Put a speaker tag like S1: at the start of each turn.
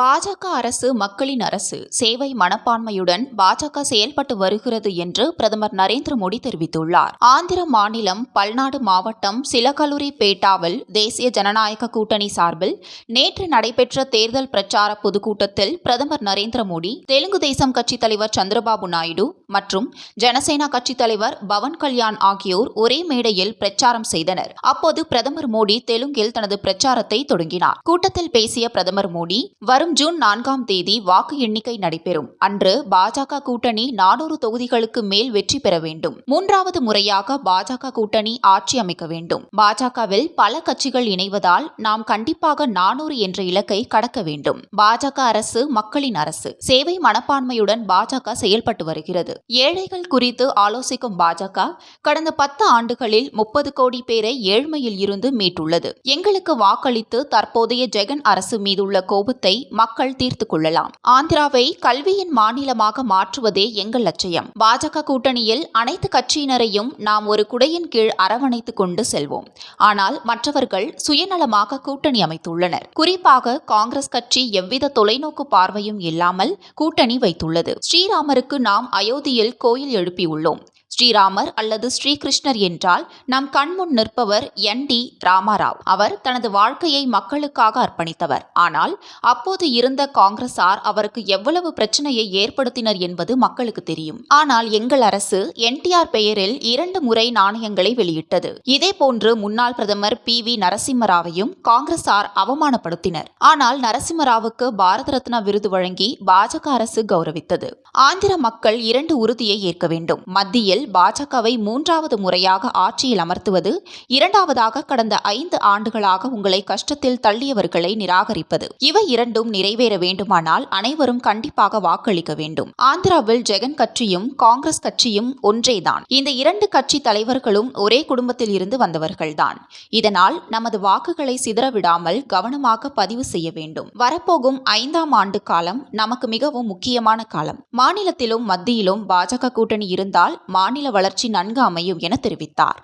S1: பாஜக அரசு மக்களின் அரசு சேவை மனப்பான்மையுடன் பாஜக செயல்பட்டு வருகிறது என்று பிரதமர் நரேந்திர மோடி தெரிவித்துள்ளார் ஆந்திர மாநிலம் பல்நாடு மாவட்டம் சிலகலுரி பேட்டாவில் தேசிய ஜனநாயக கூட்டணி சார்பில் நேற்று நடைபெற்ற தேர்தல் பிரச்சார பொதுக்கூட்டத்தில் பிரதமர் நரேந்திர மோடி தெலுங்கு தேசம் கட்சித் தலைவர் சந்திரபாபு நாயுடு மற்றும் ஜனசேனா கட்சித் தலைவர் பவன் கல்யாண் ஆகியோர் ஒரே மேடையில் பிரச்சாரம் செய்தனர் அப்போது பிரதமர் மோடி தெலுங்கில் தனது பிரச்சாரத்தை தொடங்கினார் கூட்டத்தில் பேசிய பிரதமர் மோடி வரும் வரும் ஜூன் நான்காம் தேதி வாக்கு எண்ணிக்கை நடைபெறும் அன்று பாஜக கூட்டணி நானூறு தொகுதிகளுக்கு மேல் வெற்றி பெற வேண்டும் மூன்றாவது முறையாக பாஜக கூட்டணி ஆட்சி அமைக்க வேண்டும் பாஜகவில் பல கட்சிகள் இணைவதால் நாம் கண்டிப்பாக நானூறு என்ற இலக்கை கடக்க வேண்டும் பாஜக அரசு மக்களின் அரசு சேவை மனப்பான்மையுடன் பாஜக செயல்பட்டு வருகிறது ஏழைகள் குறித்து ஆலோசிக்கும் பாஜக கடந்த பத்து ஆண்டுகளில் முப்பது கோடி பேரை ஏழ்மையில் இருந்து மீட்டுள்ளது எங்களுக்கு வாக்களித்து தற்போதைய ஜெகன் அரசு மீதுள்ள கோபத்தை மக்கள் தீர்த்து கொள்ளலாம் ஆந்திராவை கல்வியின் மாநிலமாக மாற்றுவதே எங்கள் லட்சியம் பாஜக கூட்டணியில் அனைத்து கட்சியினரையும் நாம் ஒரு குடையின் கீழ் அரவணைத்துக் கொண்டு செல்வோம் ஆனால் மற்றவர்கள் சுயநலமாக கூட்டணி அமைத்துள்ளனர் குறிப்பாக காங்கிரஸ் கட்சி எவ்வித தொலைநோக்கு பார்வையும் இல்லாமல் கூட்டணி வைத்துள்ளது ஸ்ரீராமருக்கு நாம் அயோத்தியில் கோயில் எழுப்பியுள்ளோம் ஸ்ரீராமர் அல்லது ஸ்ரீகிருஷ்ணர் என்றால் நம் கண்முன் நிற்பவர் என் டி ராமாராவ் அவர் தனது வாழ்க்கையை மக்களுக்காக அர்ப்பணித்தவர் ஆனால் அப்போது இருந்த காங்கிரசார் அவருக்கு எவ்வளவு பிரச்சனையை ஏற்படுத்தினர் என்பது மக்களுக்கு தெரியும் ஆனால் எங்கள் அரசு என் பெயரில் இரண்டு முறை நாணயங்களை வெளியிட்டது இதேபோன்று முன்னாள் பிரதமர் பி வி நரசிம்மராவையும் காங்கிரசார் அவமானப்படுத்தினர் ஆனால் நரசிம்மராவுக்கு பாரத ரத்னா விருது வழங்கி பாஜக அரசு கௌரவித்தது ஆந்திர மக்கள் இரண்டு உறுதியை ஏற்க வேண்டும் மத்தியில் பாஜகவை மூன்றாவது முறையாக ஆட்சியில் அமர்த்துவது இரண்டாவதாக கடந்த ஐந்து ஆண்டுகளாக உங்களை கஷ்டத்தில் தள்ளியவர்களை நிராகரிப்பது இவை இரண்டும் நிறைவேற வேண்டுமானால் அனைவரும் கண்டிப்பாக வாக்களிக்க வேண்டும் ஆந்திராவில் ஜெகன் கட்சியும் காங்கிரஸ் கட்சியும் ஒன்றேதான் இந்த இரண்டு கட்சி தலைவர்களும் ஒரே குடும்பத்தில் இருந்து வந்தவர்கள்தான் இதனால் நமது வாக்குகளை சிதறவிடாமல் கவனமாக பதிவு செய்ய வேண்டும் வரப்போகும் ஐந்தாம் ஆண்டு காலம் நமக்கு மிகவும் முக்கியமான காலம் மாநிலத்திலும் மத்தியிலும் பாஜக கூட்டணி இருந்தால் மாநில மாநில வளர்ச்சி நன்கு அமையும் என தெரிவித்தார்